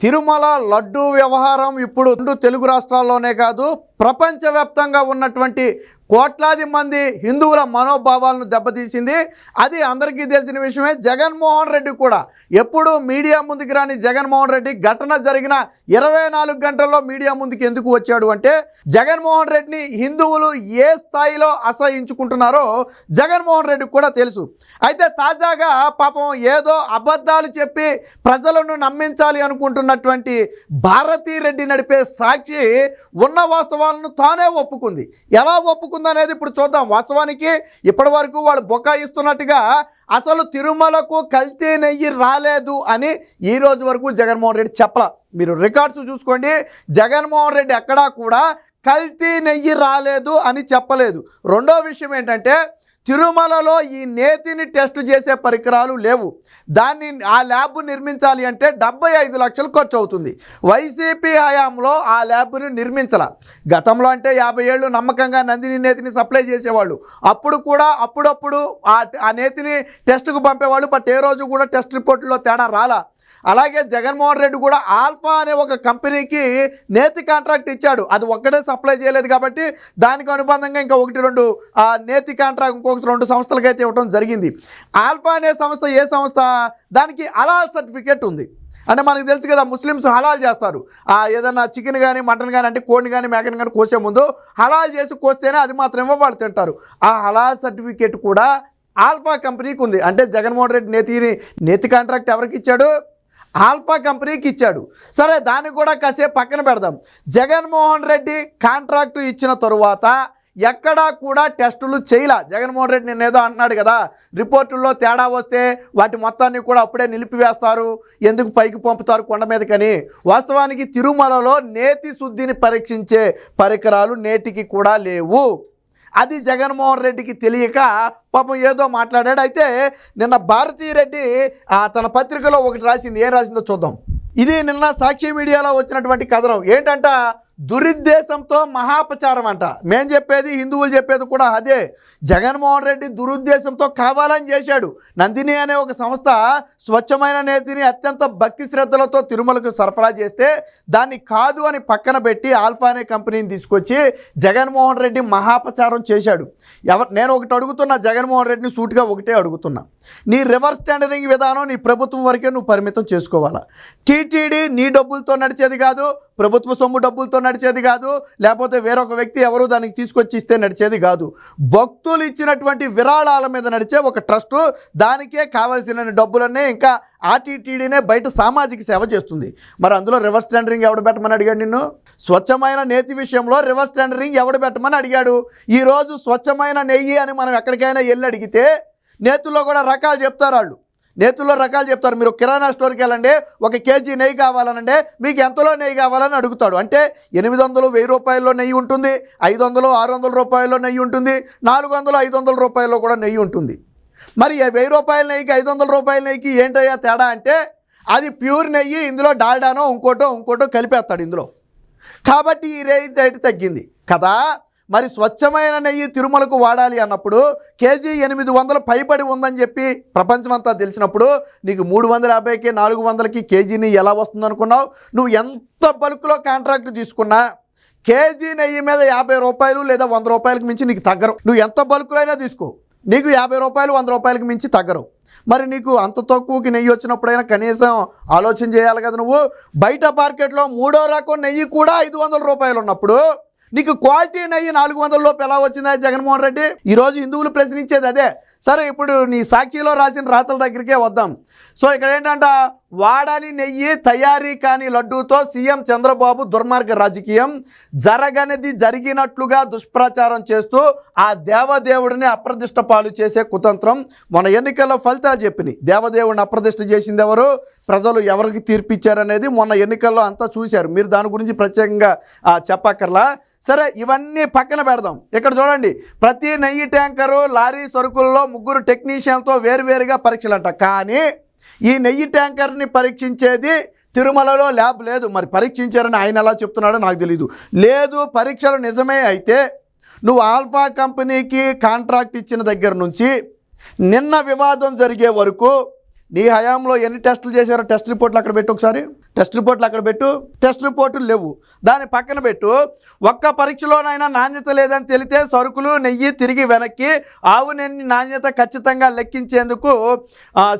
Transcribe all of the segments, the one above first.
తిరుమల లడ్డూ వ్యవహారం ఇప్పుడు తెలుగు రాష్ట్రాల్లోనే కాదు ప్రపంచవ్యాప్తంగా ఉన్నటువంటి కోట్లాది మంది హిందువుల మనోభావాలను దెబ్బతీసింది. అది అందరికీ తెలిసిన విషయమే. జగన్మోహన్ రెడ్డి కూడా ఎప్పుడు మీడియా ముందుకు రాని జగన్మోహన్ రెడ్డి ఘటన జరిగిన ఇరవై నాలుగు గంటల్లో మీడియా ముందుకు ఎందుకు వచ్చాడు అంటే జగన్మోహన్ రెడ్డిని హిందువులు ఏ స్థాయిలో అసహించుకుంటున్నారో జగన్మోహన్ రెడ్డికి కూడా తెలుసు. అయితే తాజాగా పాపం ఏదో అబద్ధాలు చెప్పి ప్రజలను నమ్మించాలి అనుకుంటున్నటువంటి భారతీ రెడ్డి నడిపే సాక్షి ఉన్న వాస్తవాలను తానే ఒప్పుకుంది. ఎలా ఒప్పుకుంది? అనేది ఇప్పుడు చూద్దాం. వాస్తవానికి ఇప్పటి వరకు వాళ్ళు బొకాయిస్తున్నట్టుగా అసలు తిరుమలకు కల్తీ నెయ్యి రాలేదు అని ఈ రోజు వరకు జగన్మోహన్ రెడ్డి చెప్పల. మీరు రికార్డ్స్ చూసుకోండి. జగన్మోహన్ రెడ్డి ఎక్కడా కూడా కల్తీ నెయ్యి రాలేదు అని చెప్పలేదు. రెండో విషయం ఏంటంటే తిరుమలలో ఈ నేతిని టెస్ట్ చేసే పరికరాలు లేవు. దాన్ని ఆ ల్యాబ్ నిర్మించాలి అంటే డెబ్బై ఐదు లక్షలు ఖర్చు అవుతుంది. వైసీపీ హయాంలో ఆ ల్యాబ్ను నిర్మించాల. గతంలో అంటే యాభై ఏళ్ళు నమ్మకంగా నందిని నేతిని సప్లై చేసేవాళ్ళు. అప్పుడు కూడా అప్పుడప్పుడు ఆ నేతిని టెస్ట్కు పంపేవాళ్ళు బట్ ఏ రోజు కూడా టెస్ట్ రిపోర్టులో తేడా రాలా. అలాగే జగన్మోహన్ రెడ్డి కూడా ఆల్ఫా అనే ఒక కంపెనీకి నేతి కాంట్రాక్ట్ ఇచ్చాడు. అది ఒక్కడే సప్లై చేయలేదు కాబట్టి దానికి అనుబంధంగా ఇంకా ఒకటి రెండు ఆ నేతి కాంట్రాక్ట్ ఇంకొక రెండు సంస్థలకైతే ఇవ్వడం జరిగింది. ఆల్ఫా అనే సంస్థ ఏ సంస్థ? దానికి అలాల్ సర్టిఫికేట్ ఉంది. అంటే మనకు తెలుసు కదా ముస్లిమ్స్ హలాల్ చేస్తారు. ఆ ఏదన్నా చికెన్ కానీ మటన్ కానీ అంటే కోడిని కానీ మేకని కానీ కోసే ముందు హలాల్ చేసి కోస్తేనే అది మాత్రమే వాళ్ళు తింటారు. ఆ హలాల్ సర్టిఫికేట్ కూడా ఆల్ఫా కంపెనీకి ఉంది. అంటే జగన్మోహన్ రెడ్డి నేతిని నేతి కాంట్రాక్ట్ ఎవరికి ఇచ్చాడు? ఆల్ఫా కంపెనీకి ఇచ్చాడు. సరే దాన్ని కూడా కాసేపు పక్కన పెడదాం. జగన్మోహన్ రెడ్డి కాంట్రాక్టు ఇచ్చిన తరువాత ఎక్కడా కూడా టెస్టులు చేయలా. జగన్మోహన్ రెడ్డి నేనేదో అంటున్నాడు కదా రిపోర్టుల్లో తేడా వస్తే వాటి మొత్తాన్ని కూడా అప్పుడే నిలిపివేస్తారు ఎందుకు పైకి పంపుతారు కొండ మీదకని. వాస్తవానికి తిరుమలలో నేతి శుద్ధిని పరీక్షించే పరికరాలు నేటికి కూడా లేవు. అది జగన్మోహన్ రెడ్డికి తెలియక పాపం ఏదో మాట్లాడాడు. అయితే నిన్న భారతీ రెడ్డి తన పత్రికలో ఒకటి రాసింది. ఏం రాసిందో చూద్దాం. ఇది నిన్న సాక్షి మీడియాలో వచ్చినటువంటి కథనం. ఏంటంటే? దురుద్దేశంతో మహాపచారం అంట. మేం చెప్పేది హిందువులు చెప్పేది కూడా అదే. జగన్మోహన్ రెడ్డి దురుద్దేశంతో కావాలని చేశాడు. నందిని అనే ఒక సంస్థ స్వచ్ఛమైన నేతిని అత్యంత భక్తి శ్రద్ధలతో తిరుమలకు సరఫరా చేస్తే దాన్ని కాదు అని పక్కన పెట్టి ఆల్ఫా అనే కంపెనీని తీసుకొచ్చి జగన్మోహన్ రెడ్డి మహాపచారం చేశాడు. ఎవరు నేను ఒకటి అడుగుతున్నా జగన్మోహన్ రెడ్డిని సూటిగా ఒకటే అడుగుతున్నా. నీ రివర్స్ టెండరింగ్ విధానం నీ ప్రభుత్వం వరకే నువ్వు పరిమితం చేసుకోవాలా. టీటీడీ నీ డబ్బులతో నడిచేది కాదు ప్రభుత్వ సొమ్ము డబ్బులతో నడిచేది కాదు లేకపోతే వేరొక వ్యక్తి ఎవరు దానికి తీసుకొచ్చి ఇస్తే నడిచేది కాదు. భక్తులు ఇచ్చినటువంటి విరాళాల మీద నడిచే ఒక ట్రస్టు దానికే కావాల్సిన డబ్బులన్నీ ఇంకా ఆర్టీటీడీనే బయట సామాజిక సేవ చేస్తుంది. మరి అందులో రివర్స్ టెండరింగ్ ఎవడు పెట్టమని అడిగాడు నిన్ను? స్వచ్ఛమైన నేతి విషయంలో రివర్స్ టెండరింగ్ ఎవడు పెట్టమని అడిగాడు? ఈరోజు స్వచ్ఛమైన నెయ్యి అని మనం ఎక్కడికైనా వెళ్ళి అడిగితే నేతుల్లో కూడా రకాలు చెప్తారు వాళ్ళు. నేతుల్లో రకాలు చెప్తారు. మీరు కిరాణా స్టోర్కి వెళ్ళండి ఒక కేజీ నెయ్యి కావాలనంటే మీకు ఎంతలో నెయ్యి కావాలని అడుగుతాడు. అంటే ఎనిమిది వందలు వెయ్యి రూపాయల్లో నెయ్యి ఉంటుంది ఐదు వందలు ఆరు వందల రూపాయల్లో నెయ్యి ఉంటుంది నాలుగు వందలు ఐదు వందల రూపాయల్లో కూడా నెయ్యి ఉంటుంది. మరి వెయ్యి రూపాయల నెయ్యికి ఐదు వందల రూపాయల నెయ్యికి ఏంటయ్యా తేడా అంటే అది ప్యూర్ నెయ్యి ఇందులో డాల్డానో ఇంకోటో ఇంకోటో కలిపేస్తాడు ఇందులో. కాబట్టి ఈ రేట్ రేటు తగ్గింది. కదా? మరి స్వచ్ఛమైన నెయ్యి తిరుమలకు వాడాలి అన్నప్పుడు కేజీ ఎనిమిది వందలు పైబడి ఉందని చెప్పి ప్రపంచమంతా తెలిసినప్పుడు నీకు మూడు వందల యాభైకి నాలుగు వందలకి కేజీని ఎలా వస్తుందనుకున్నావు? నువ్వు ఎంత బల్క్లో కాంట్రాక్ట్ తీసుకున్నా కేజీ నెయ్యి మీద యాభై రూపాయలు లేదా వంద రూపాయలకు మించి నీకు తగ్గరు. నువ్వు ఎంత బల్క్లో అయినా తీసుకో. నీకు యాభై రూపాయలు వంద రూపాయలకు మించి తగ్గరు. మరి నీకు అంత తక్కువకి నెయ్యి వచ్చినప్పుడైనా కనీసం ఆలోచన చేయాలి కదా నువ్వు? బయట మార్కెట్లో మూడో రకం నెయ్యి కూడా ఐదు వందల రూపాయలు ఉన్నప్పుడు నీకు క్వాలిటీ నెయ్యి నాలుగు వందల లోపు ఎలా వచ్చిందా జగన్మోహన్ రెడ్డి? ఈరోజు హిందువులు ప్రశ్నించేది అదే. సరే ఇప్పుడు నీ సాక్షిలో రాసిన రాతల దగ్గరికే వద్దాం. సో ఇక్కడ ఏంటంట వాడని నెయ్యి తయారీ కాని లడ్డూతో సీఎం చంద్రబాబు దుర్మార్గ రాజకీయం జరగనిది జరిగినట్లుగా దుష్ప్రచారం చేస్తూ ఆ దేవదేవుడిని అప్రదిష్ట పాలు చేసే కుతంత్రం మన ఎన్నికల్లో ఫలితాలు చెప్పినాయి. దేవదేవుడిని అప్రదిష్ట చేసింది ఎవరు? ప్రజలు ఎవరికి తీర్పిచ్చారనేది మొన్న ఎన్నికల్లో అంతా చూశారు. మీరు దాని గురించి ప్రత్యేకంగా చెప్పక్కర్లా. సరే ఇవన్నీ పక్కన పెడదాం. ఇక్కడ చూడండి ప్రతి నెయ్యి ట్యాంకరు లారీ సరుకుల్లో ముగ్గురు టెక్నీషియన్తో వేరువేరుగా పరీక్షలంట. కానీ ఈ నెయ్యి ట్యాంకర్ని పరీక్షించేది తిరుమలలో ల్యాబ్ లేదు. మరి పరీక్షించారని ఆయన ఎలా చెప్తున్నాడో నాకు తెలియదు లేదు పరీక్షలు నిజమే అయితే నువ్వు ఆల్ఫా కంపెనీకి కాంట్రాక్ట్ ఇచ్చిన దగ్గర నుంచి నిన్న వివాదం జరిగే వరకు నీ హయాంలో ఎన్ని టెస్టులు చేశారో టెస్ట్ రిపోర్ట్లు అక్కడ పెట్టు ఒకసారి. టెస్ట్ రిపోర్ట్లు అక్కడ పెట్టు. టెస్ట్ రిపోర్టులు లేవు. దాని పక్కన పెట్టు. ఒక్క పరీక్షలోనైనా నాణ్యత లేదని తెలితే సరుకులు నెయ్యి తిరిగి వెనక్కి ఆవు నెన్ని నాణ్యత ఖచ్చితంగా లెక్కించేందుకు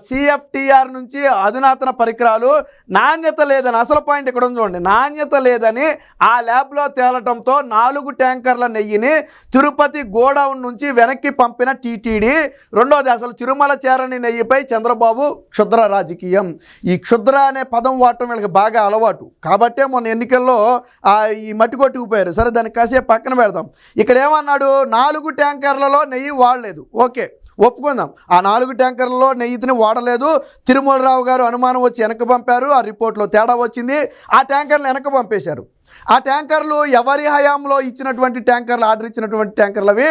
సిఎఫ్టిఆర్ నుంచి అధునాతన పరికరాలు నాణ్యత లేదని అసలు పాయింట్ ఇక్కడ చూడండి. నాణ్యత లేదని ఆ ల్యాబ్లో తేలటంతో నాలుగు ట్యాంకర్ల నెయ్యిని తిరుపతి గోడౌన్ నుంచి వెనక్కి పంపిన టీటీడీ. రెండోది అసలు తిరుమల చేరని నెయ్యిపై చంద్రబాబు క్షుద్ర రాజకీయం. ఈ క్షుద్ర అనే పదం వాడటం వీళ్ళకి బాగా అలవాటు. కాబట్టే మొన్న ఎన్నికల్లో ఆ ఈ మట్టి కొట్టుకుపోయారు. సరే దాన్ని కాసేపు పక్కన పెడదాం. ఇక్కడ ఏమన్నాడు? నాలుగు ట్యాంకర్లలో నెయ్యి వాడలేదు. ఓకే ఒప్పుకుందాం. ఆ నాలుగు ట్యాంకర్లలో నెయ్యిని వాడలేదు. తిరుమలరావు గారు అనుమానం వచ్చి వెనక పంపారు. ఆ రిపోర్ట్లో తేడా వచ్చింది. ఆ ట్యాంకర్లు వెనక పంపేశారు. ఆ ట్యాంకర్లు ఎవరి హయాంలో ఇచ్చినటువంటి ట్యాంకర్లు ఆర్డర్ ఇచ్చినటువంటి ట్యాంకర్లు అవి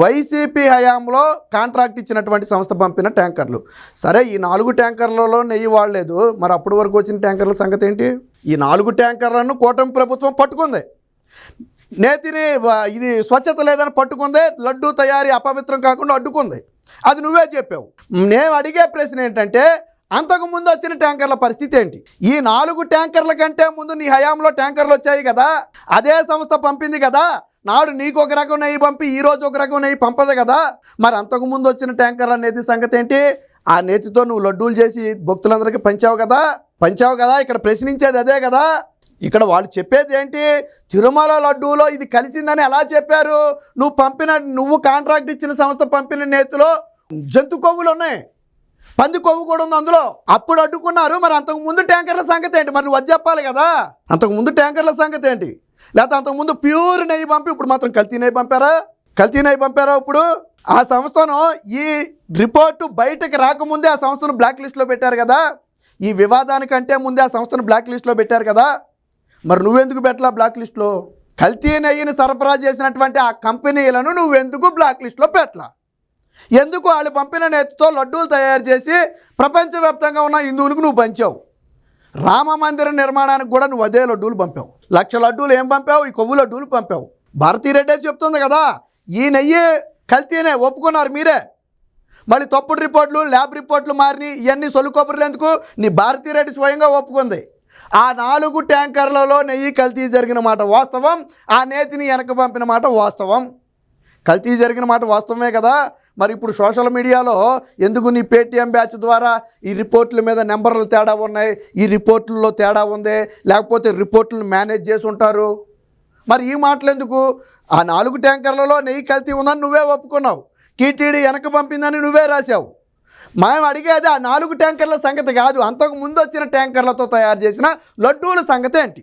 వైసీపీ హయాంలో కాంట్రాక్ట్ ఇచ్చినటువంటి సంస్థ పంపిన ట్యాంకర్లు. సరే ఈ నాలుగు ట్యాంకర్లలో నెయ్యి వాడలేదు. మరి అప్పటి వరకు వచ్చిన ట్యాంకర్ల సంగతి ఏంటి? ఈ నాలుగు ట్యాంకర్లను కూటమి ప్రభుత్వం పట్టుకుంది. నేతిని ఇది స్వచ్ఛత లేదని పట్టుకుంది. లడ్డు తయారీ అపవిత్రం కాకుండా అడ్డుకుంది. అది నువ్వే చెప్పావు. నేను అడిగే ప్రశ్న ఏంటంటే అంతకు ముందు వచ్చిన ట్యాంకర్ల పరిస్థితి ఏంటి? ఈ నాలుగు ట్యాంకర్ల కంటే ముందు నీ హయాంలో ట్యాంకర్లు వచ్చాయి కదా. అదే సంస్థ పంపింది కదా. నాడు నీకు ఒక రకం నెయ్యి పంపి ఈరోజు ఒక రకం నెయ్యి పంపదు కదా. మరి అంతకు ముందు వచ్చిన ట్యాంకర్ల నేతి సంగతి ఏంటి? ఆ నేతితో నువ్వు లడ్డూలు చేసి భక్తులందరికీ పంచావు కదా? పంచావు కదా? ఇక్కడ ప్రశ్నించేది అదే కదా? ఇక్కడ వాళ్ళు చెప్పేది ఏంటి? తిరుమల లడ్డూలో ఇది కలిసిందని ఎలా చెప్పారు? నువ్వు పంపిన నువ్వు కాంట్రాక్ట్ ఇచ్చిన సంస్థ పంపిన నేతిలో జంతు కొవ్వులు ఉన్నాయి. పంది కొవ్వు కూడా ఉంది అందులో. అప్పుడు అడ్డుకున్నారు. మరి అంతకు ముందు ట్యాంకర్ల సంగతి ఏంటి? మరి నువ్వు అది చెప్పాలి కదా. అంతకు ముందు ట్యాంకర్ల సంగతి ఏంటి? లేకపోతే అంతకు ముందు ప్యూర్ నెయ్యి పంపి ఇప్పుడు మాత్రం కల్తీ నెయ్యి పంపారా? కల్తీ నెయ్యి పంపారా ఇప్పుడు? ఆ సంస్థను ఈ రిపోర్టు బయటకు రాకముందే ఆ సంస్థను బ్లాక్ లిస్ట్లో పెట్టారు కదా? ఈ వివాదానికంటే ముందే ఆ సంస్థను బ్లాక్ లిస్ట్లో పెట్టారు కదా? మరి నువ్వెందుకు పెట్టలా బ్లాక్ లిస్ట్లో కల్తీ నెయ్యిని సరఫరా చేసినటువంటి ఆ కంపెనీలను నువ్వెందుకు బ్లాక్ లిస్ట్లో పెట్టలా? ఎందుకు వాళ్ళు పంపిన నేతతో లడ్డూలు తయారు చేసి ప్రపంచవ్యాప్తంగా ఉన్న హిందువులకు నువ్వు పంచావు? రామ మందిర నిర్మాణానికి కూడా నువ్వు అదే లడ్డూలు పంపావు. లక్ష లడ్డూలు ఏం పంపావు? ఈ కొవ్వు లడ్డూలు పంపావు. భారతీరెడ్డే చెప్తుంది కదా ఈ నెయ్యి కల్తీనే ఒప్పుకున్నారు మీరే. మళ్ళీ తప్పుడు రిపోర్ట్లు ల్యాబ్ రిపోర్ట్లు మారిని ఇవన్నీ సొలు కొబ్బరిలు ఎందుకు? నీ భారతీరెడ్డి స్వయంగా ఒప్పుకుంది. ఆ నాలుగు ట్యాంకర్లలో నెయ్యి కల్తీ జరిగిన మాట వాస్తవం ఆ నేతిని వెనక పంపిన మాట వాస్తవం. కల్తీ జరిగిన మాట వాస్తవమే కదా మరి ఇప్పుడు సోషల్ మీడియాలో ఎందుకు నీ పేటీఎం బ్యాచ్ ద్వారా ఈ రిపోర్ట్ల మీద నెంబర్లు తేడా ఉన్నాయి? ఈ రిపోర్ట్లలో తేడా ఉంది? లేకపోతే రిపోర్టులను మేనేజ్ చేసి ఉంటారు? మరి ఈ మాటలు ఎందుకు? ఆ నాలుగు ట్యాంకర్లలో నెయ్యి కల్తీ ఉందని నువ్వే ఒప్పుకున్నావు. టీటీడీ వెనక పంపిందని నువ్వే రాశావు. మేము అడిగేది ఆ నాలుగు ట్యాంకర్ల సంగతి కాదు. అంతకు ముందు వచ్చిన ట్యాంకర్లతో తయారు చేసిన లడ్డూల సంగతి ఏంటి?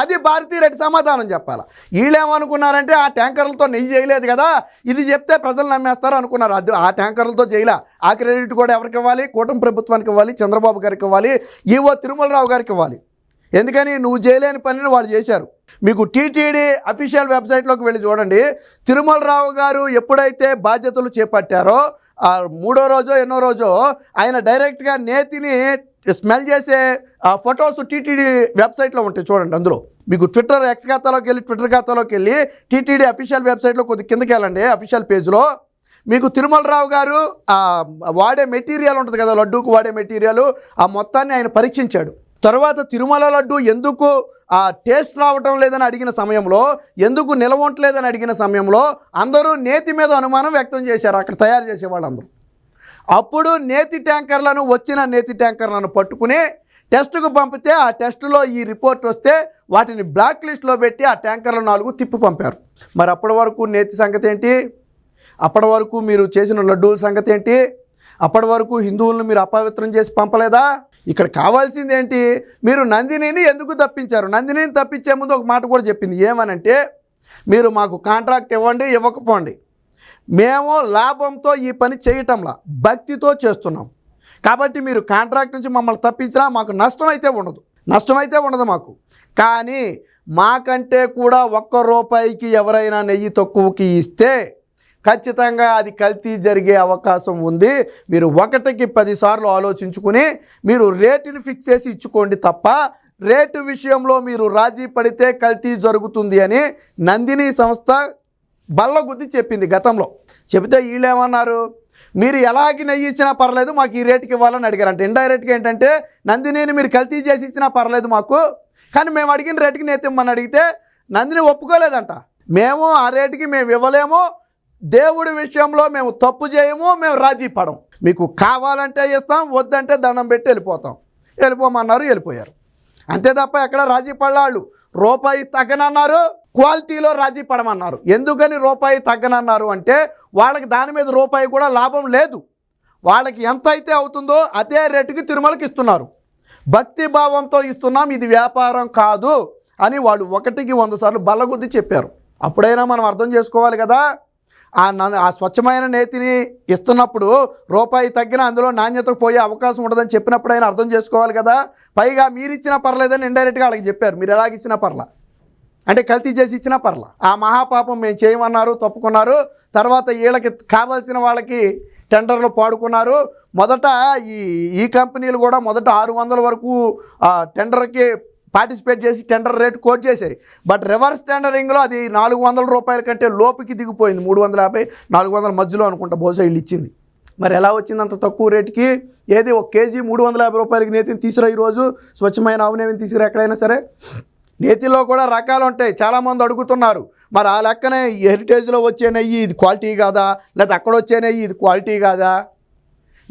అది భారతీ రెడ్డి సమాధానం చెప్పాలి. వీళ్ళేమనుకున్నారంటే ఆ ట్యాంకర్లతో నెయ్యి చేయలేదు కదా ఇది చెప్తే ప్రజలు నమ్మేస్తారు అనుకున్నారు. అది ఆ ట్యాంకర్లతో చేయలే. ఆ క్రెడిట్ కూడా ఎవరికి ఇవ్వాలి? కూటమి ప్రభుత్వానికి ఇవ్వాలి చంద్రబాబు గారికి ఇవ్వాలి ఈవో తిరుమలరావు గారికి ఇవ్వాలి. ఎందుకని? నువ్వు చేయలేని పనిని వాళ్ళు చేశారు. మీకు టీటీడీ అఫీషియల్ వెబ్సైట్లోకి వెళ్ళి చూడండి. తిరుమలరావు గారు ఎప్పుడైతే బాధ్యతలు చేపట్టారో మూడో రోజో ఎన్నో రోజో ఆయన డైరెక్ట్గా నేతిని స్మెల్ చేసే ఆ ఫొటోస్ టీటీడీ వెబ్సైట్లో ఉంటాయి చూడండి అందులో. మీకు ట్విట్టర్ ఎక్స్ ఖాతాలోకి వెళ్ళి ట్విట్టర్ ఖాతాలోకి వెళ్ళి టీటీడీ అఫీషియల్ వెబ్సైట్లో కొద్ది కిందకి వెళ్ళండి అఫీషియల్ పేజ్లో. మీకు తిరుమలరావు గారు వాడే మెటీరియల్ ఉంటుంది కదా లడ్డూకు వాడే మెటీరియల్ ఆ మొత్తాన్ని ఆయన పరీక్షించాడు. తర్వాత తిరుమల లడ్డు ఎందుకు ఆ టేస్ట్ రావటం లేదని అడిగిన సమయంలో ఎందుకు నిలవట్లేదని అడిగిన సమయంలో అందరూ నేతి మీద అనుమానం వ్యక్తం చేశారు. అక్కడ తయారు చేసే వాళ్ళందరూ. అప్పుడు నేతి ట్యాంకర్లను వచ్చిన నేతి ట్యాంకర్లను పట్టుకుని టెస్టుకు పంపితే ఆ టెస్టులో ఈ రిపోర్ట్ వస్తే వాటిని బ్లాక్ లిస్ట్లో పెట్టి ఆ ట్యాంకర్లు నాలుగు తిప్పి పంపారు. మరి అప్పటి వరకు నేతి సంగతి ఏంటి? అప్పటి వరకు మీరు చేసిన లడ్డూల సంగతి ఏంటి? అప్పటి వరకు హిందువులను మీరు అపవిత్రం చేసి పంపలేదా? ఇక్కడ కావాల్సింది ఏంటి మీరు నందినిని ఎందుకు తప్పించారు? నందినిని తప్పించే ముందు ఒక మాట కూడా చెప్పింది. ఏమనంటే మీరు మాకు కాంట్రాక్ట్ ఇవ్వండి ఇవ్వకపోండి. మేము లాభంతో ఈ పని చేయటంలా భక్తితో చేస్తున్నాం. కాబట్టి మీరు కాంట్రాక్ట్ నుంచి మమ్మల్ని తప్పించినా మాకు నష్టం అయితే ఉండదు. నష్టం అయితే ఉండదు మాకు. కానీ మాకంటే కూడా ఒక్క రూపాయికి ఎవరైనా నెయ్యి తక్కువకి ఇస్తే ఖచ్చితంగా అది కల్తీ జరిగే అవకాశం ఉంది. మీరు ఒకటికి పదిసార్లు ఆలోచించుకుని మీరు రేటుని ఫిక్స్ చేసి ఇచ్చుకోండి తప్ప రేటు విషయంలో మీరు రాజీ పడితే కల్తీ జరుగుతుంది అని నందిని సంస్థ బల్లగుద్ది చెప్పింది గతంలో. చెబితే వీళ్ళేమన్నారు మీరు ఎలాగి నెయ్యి ఇచ్చినా పర్లేదు మాకు ఈ రేటుకి ఇవ్వాలని అడిగారంట. ఇండైరెక్ట్గా ఏంటంటే నందినిని మీరు కల్తీ చేసి ఇచ్చినా పర్లేదు మాకు కానీ మేము అడిగిన రేటుకి నేతిమ్మని అడిగితే నందిని ఒప్పుకోలేదంట. మేము ఆ రేటుకి మేము ఇవ్వలేము దేవుడి విషయంలో మేము తప్పు చేయము మేము రాజీ పడం మీకు కావాలంటే ఇస్తాం వద్దంటే దండం పెట్టి వెళ్ళిపోతాం. వెళ్ళిపోమన్నారు వెళ్ళిపోయారు. అంతే తప్ప ఎక్కడ రాజీ పడలాళ్ళు. రూపాయి తగ్గనన్నారు క్వాలిటీలో రాజీ పడమన్నారు. ఎందుకని రూపాయి తగ్గనన్నారు అంటే వాళ్ళకి దాని మీద రూపాయి కూడా లాభం లేదు. వాళ్ళకి ఎంత అయితే అవుతుందో అదే రేటుకి తిరుమలకి ఇస్తున్నారు. భక్తి భావంతో ఇస్తున్నాం ఇది వ్యాపారం కాదు అని వాళ్ళు ఒకటికి వంద సార్లు బల్లగుద్ది చెప్పారు. అప్పుడైనా మనం అర్థం చేసుకోవాలి కదా? ఆ ఆ స్వచ్ఛమైన నేతిని ఇస్తున్నప్పుడు రూపాయి తగ్గిన అందులో నాణ్యతకు పోయే అవకాశం ఉండదని చెప్పినప్పుడైనా అర్థం చేసుకోవాలి కదా. పైగా మీరు ఇచ్చినా పర్లేదని ఇండైరెక్ట్గా వాళ్ళకి చెప్పారు. మీరు ఎలాగిచ్చినా పర్లా. అంటే కల్తీ చేసి ఇచ్చినా పర్లా. ఆ మహాపాపం మేము చేయమన్నారు తప్పుకున్నారు. తర్వాత వీళ్ళకి కావాల్సిన వాళ్ళకి టెండర్లు పాడుకున్నారు. మొదట ఈ ఈ కంపెనీలు కూడా మొదట ఆరు వందల వరకు టెండర్కి పార్టిసిపేట్ చేసి టెండర్ రేట్ కోట్ చేశాయి బట్ రివర్స్ టెండరింగ్లో అది నాలుగు వందల రూపాయల కంటే లోపుకి దిగిపోయింది. మూడు వందల యాభై నాలుగు వందల మధ్యలో అనుకుంటా బహుశా వీళ్ళు ఇచ్చింది. మరి ఎలా వచ్చింది అంత తక్కువ రేటుకి? ఏది ఒక కేజీ మూడు వందల యాభై రూపాయలకి నేతిని తీసుకురా ఈరోజు? స్వచ్ఛమైన ఆవునేవిని తీసుకురా ఎక్కడైనా సరే? నేతిలో కూడా రకాలు ఉంటాయి. చాలామంది అడుగుతున్నారు. మరి ఆ లెక్కనే ఈ హెరిటేజ్లో వచ్చే నెయ్యి ఇది క్వాలిటీ కాదా? లేదా అక్కడ వచ్చే నెయ్యి ఇది క్వాలిటీ కాదా?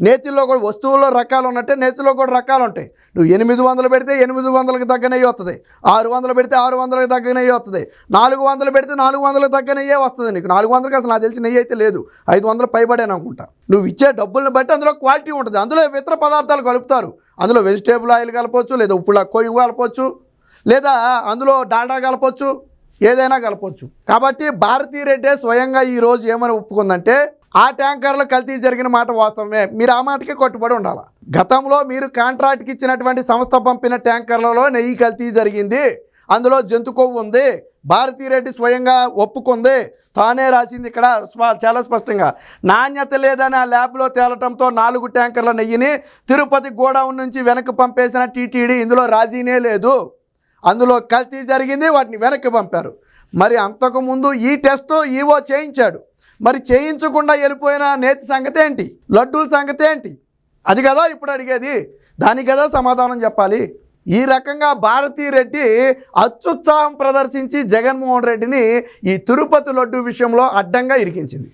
నేతిలో కూడా వస్తువుల్లో రకాలు ఉన్నట్టే నేతిలో కూడా రకాలు ఉంటాయి. నువ్వు ఎనిమిది వందలు పెడితే ఎనిమిది వందలకు తగ్గ వస్తుంది ఆరు వందలు పెడితే ఆరు వందలకు తగ్గ వస్తుంది నాలుగు వందలు పెడితే నాలుగు వందలకు తగ్గనయ్యే వస్తుంది నీకు. నాలుగు వందలకి అసలు నాకు తెలిసి నెయ్యి అయితే లేదు. ఐదు వందలు పైబడేను అనుకుంటా. నువ్వు ఇచ్చే డబ్బులను బట్టి అందులో క్వాలిటీ ఉంటుంది. అందులో ఇతర పదార్థాలు కలుపుతారు. అందులో వెజిటేబుల్ ఆయిల్ కలపవచ్చు లేదా ఉప్పుల కొయ్యి కలపవచ్చు లేదా అందులో డాల్డా కలపవచ్చు ఏదైనా కలపవచ్చు కాబట్టి భారతీ రెడ్డే స్వయంగా ఈరోజు ఏమని ఒప్పుకుందంటే ఆ ట్యాంకర్లు కల్తీ జరిగిన మాట వాస్తవమే. మీరు ఆ మాటకే కట్టుబడి ఉండాలి? గతంలో మీరు కాంట్రాక్ట్కి ఇచ్చినటువంటి సంస్థ పంపిన ట్యాంకర్లలో నెయ్యి కల్తీ జరిగింది. అందులో జంతు కొవ్వు ఉంది. భారతీ రెడ్డి స్వయంగా ఒప్పుకుంది. తానే రాసింది ఇక్కడ స్ప- చాలా స్పష్టంగా. నాణ్యత లేదని ఆ ల్యాబ్లో తేలటంతో నాలుగు ట్యాంకర్ల నెయ్యిని తిరుపతి గోడౌన్ నుంచి వెనక్కి పంపేసిన టీటీడీ ఇందులో రాజీనే లేదు. అందులో కల్తీ జరిగింది వాటిని వెనక్కి పంపారు. మరి అంతకుముందు ఈ టెస్ట్ ఈవో చేయించాడు. మరి చేయించకుండా వెళ్ళిపోయిన నేతి సంగతి ఏంటి? లడ్డూల సంగతి ఏంటి? అది కదా ఇప్పుడు అడిగేది. దానికి కదా సమాధానం చెప్పాలి. ఈ రకంగా భారతీ రెడ్డి అత్యుత్సాహం ప్రదర్శించి జగన్మోహన్ రెడ్డిని ఈ తిరుపతి లడ్డు విషయంలో అడ్డంగా ఇరికించింది.